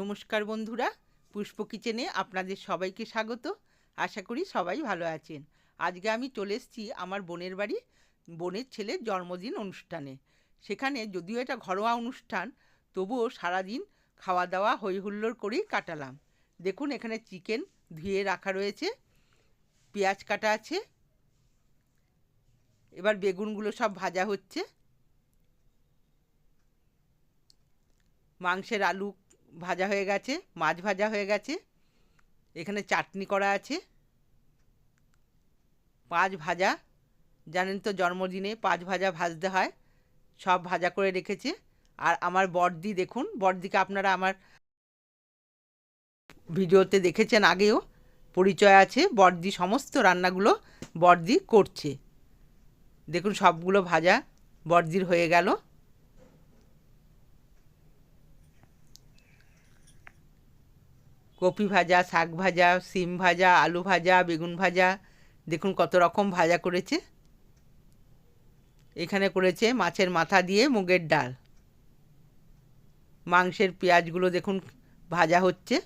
নমস্কার বন্ধুরা, পুষ্প কিচেনে আপনাদের সবাইকে স্বাগত। আশা করি সবাই ভালো আছেন। আজকে আমি চলে এসেছি আমার বোনের বাড়ি, বোনের ছেলের জন্মদিন অনুষ্ঠানে। সেখানে যদিও এটা ঘরোয়া অনুষ্ঠান, তবুও সারাদিন খাওয়া দাওয়া হই হুল্লোড় করেই কাটালাম। দেখুন, এখানে চিকেন ধুয়ে রাখা রয়েছে, পেঁয়াজ কাটা আছে, এবার বেগুনগুলো সব ভাজা হচ্ছে, মাংসের আলু ভাজা হয়ে গেছে, মাছ ভাজা হয়ে গেছে। এখানে চাটনি করা আছে। পাঁচ ভাজা, জানেন তো জন্মদিনে পাঁচ ভাজা ভাজতে হয়, সব ভাজা করে রেখেছে। আর আমার বড়দি দেখুন, বড়দিকে আপনারা আমার ভিডিওতে দেখেছেন আগেও, পরিচয় আছে, বড়দি সমস্ত রান্নাগুলো বড়দি করছে। দেখুন সবগুলো ভাজা বড়দির হয়ে গেল। কপি ভাজা, শাক ভাজা, সিম ভাজা, আলু ভাজা, বেগুন ভাজা, দেখুন কত রকম ভাজা করেছে। এখানে করেছে মাছের মাথা দিয়ে মুগের ডাল। মাংসের পেঁয়াজগুলো দেখুন ভাজা হচ্ছে।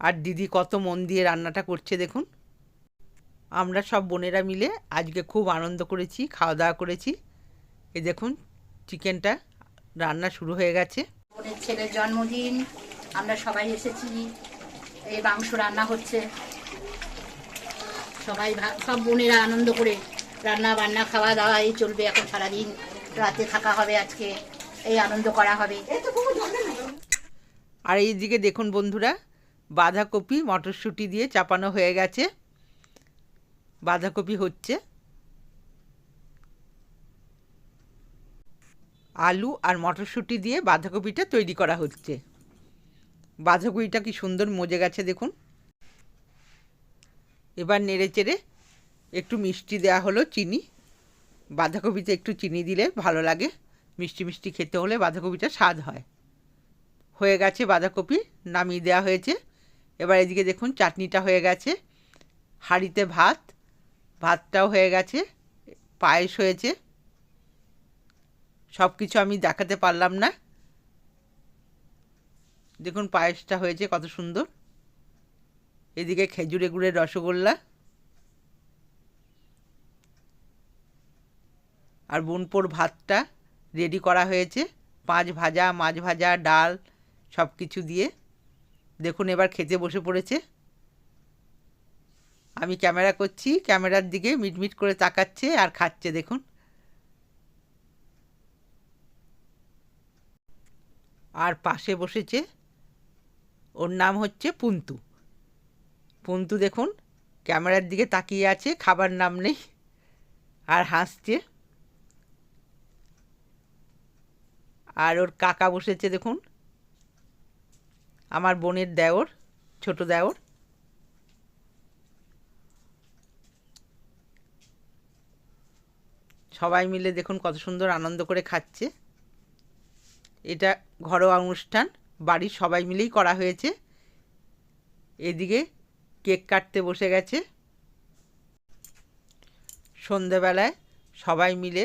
আর দিদি কত মন দিয়ে রান্নাটা করছে দেখুন। আমরা সব বোনেরা মিলে আজকে খুব আনন্দ করেছি, খাওয়া দাওয়া করেছি। এই দেখুন, চিকেনটা রান্না শুরু হয়ে গেছে। ছেলের জন্মদিন, আমরা সবাই এসেছি, এই মাংস রান্না হচ্ছে। সবাই সব বোনেরা আনন্দ করে রান্না বান্না, খাওয়া দাওয়া এই চলবে এখন সারাদিন। রাতে থাকা হবে আজকে, এই আনন্দ করা হবে। আর এই দিকে দেখুন বন্ধুরা, বাঁধাকপি, মটরশুঁটি দিয়ে চাপানো হয়ে গেছে। বাঁধাকপি হচ্ছে। আলু আর মটরশুঁটি দিয়ে বাঁধাকপিটা তৈরি করা হচ্ছে। বাঁধাকপিটা কি সুন্দর মজে গেছে দেখুন। এবার নেড়ে চেড়ে একটু মিষ্টি দেওয়া হলো চিনি। বাঁধাকপিতে একটু চিনি দিলে ভালো লাগে। মিষ্টি মিষ্টি খেতে হলে বাঁধাকপিটা স্বাদ হয়। হয়ে গেছে বাঁধাকপি, নামিয়ে দেওয়া হয়েছে। এবার এদিকে দেখুন চাটনিটা হয়ে গেছে। হাঁড়িতে ভাত, ভাতটাও হয়ে গেছে। পায়েস হয়েছে। সব কিছু আমি দেখাতে পারলাম না। দেখুন পায়েসটা হয়েছে কত সুন্দর। এদিকে খেজুরে গুড়ের রসগোল্লা। আর বোনপোর ভাতটা রেডি করা হয়েছে। পাঁচ ভাজা, মাছ ভাজা, ডাল সব কিছু দিয়ে। দেখুন এবার খেতে বসে পড়েছে। আমি ক্যামেরা করছি, ক্যামেরার দিকে মিটমিট করে তাকাচ্ছে আর খাচ্ছে, দেখুন। আর পাশে বসেছে, ওর নাম হচ্ছে পুন্তু। পুন্তু দেখুন, ক্যামেরার দিকে তাকিয়ে আছে, খাবার নাম নেই, আর হাসছে। আর ওর কাকা বসেছে দেখুন, আমার বোনের দেওর, ছোট দেওর। সবাই মিলে দেখুন কত সুন্দর আনন্দ করে খাচ্ছে। এটা ঘরোয়া অনুষ্ঠান বাড়ির সবাই মিলেই করা হয়েছে। এদিকে কেক কাটতে বসে গেছে। সন্ধেবেলায় সবাই মিলে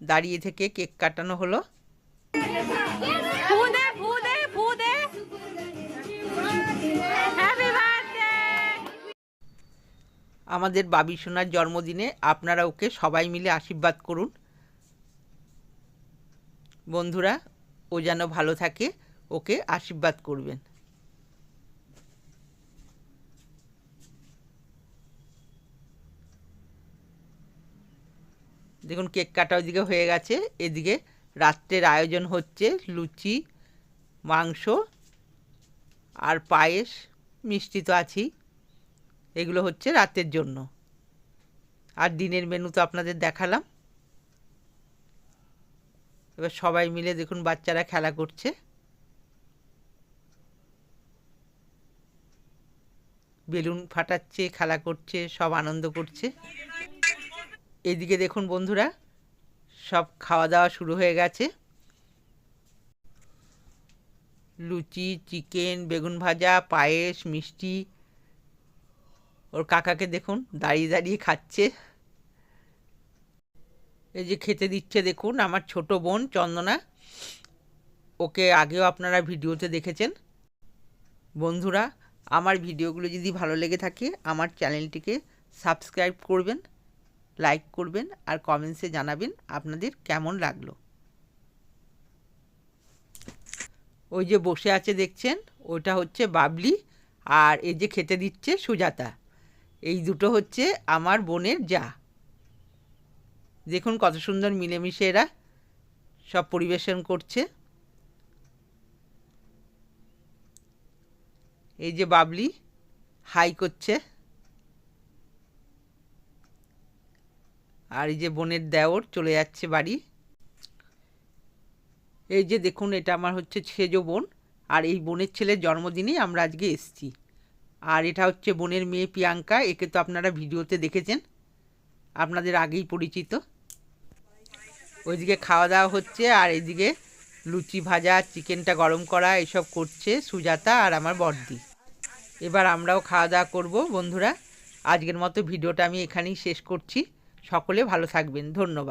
দাঁড়িয়ে থেকে কেক কাটানো হলো। আমাদের বাবি সোনার জন্মদিনে আপনারা ওকে সবাই মিলে আশীর্বাদ করুন। বন্ধুরা ও যেন ভালো থাকে, ওকে আশীর্বাদ করবেন। দেখুন, কেক কাটা ওইদিকে হয়ে গেছে। এদিকে রাত্রের আয়োজন হচ্ছে লুচি, মাংস আর পায়েস, মিষ্টি তো আছেই। এগুলো হচ্ছে রাতের জন্য। আর দিনের মেনু তো আপনাদের দেখালাম। এবার সবাই মিলে দেখুন বাচ্চারা খেলা করছে। বেলুন ফাটাচ্ছে, খেলা করছে, সব আনন্দ করছে। এদিকে দেখুন বন্ধুরা, সব খাওয়া দাওয়া শুরু হয়ে গেছে। লুচি, চিকেন, বেগুন ভাজা, পায়েস, মিষ্টি। ওর কাকাকে দেখুন, দাঁড়িয়ে দাঁড়িয়ে খাচ্ছে। এই যে খেতে দিচ্ছে দেখুন, আমার ছোট বোন চন্দনা। ওকে আগেও আপনারা ভিডিওতে দেখেছেন। বন্ধুরা, আমার ভিডিওগুলো যদি ভালো লেগে থাকে, আমার চ্যানেলটিকে সাবস্ক্রাইব করবেন, লাইক করবেন আর কমেন্টসে জানাবেন আপনাদের কেমন লাগল। ওই যে বসে আছে দেখছেন ওটা হচ্ছে বাবলি আর এই যে খেতে দিচ্ছে সুজাতা। এই দুটো হচ্ছে আমার বোনের যা। দেখুন কত সুন্দর মিলেমিশে এরা সব পরিবেশন করছে। এই যে বাবলি, হাই করছে। আর এই যে বোনের দেওর চলে যাচ্ছে বাড়ি। এই যে দেখুন, এটা আমার হচ্ছে সেজো বোন। আর এই বোনের ছেলের জন্মদিনেই আমরা আজকে এসছি। আর এটা হচ্ছে বোনের মেয়ে প্রিয়াঙ্কা, একে তো আপনারা ভিডিওতে দেখেছেন। আপনাদের আগেই পরিচিত। ওইদিকে খাওয়া দাওয়া হচ্ছে আর এইদিকে লুচি ভাজা, চিকেনটা গরম করা এসব করছে সুজাতা আর আমার বর্দি। এবার আমরাও খাওয়া দাওয়া করব, বন্ধুরা। আজকের মতো ভিডিওটা আমি এখানেই শেষ করছি। সকলে ভালো থাকবেন। ধন্যবাদ।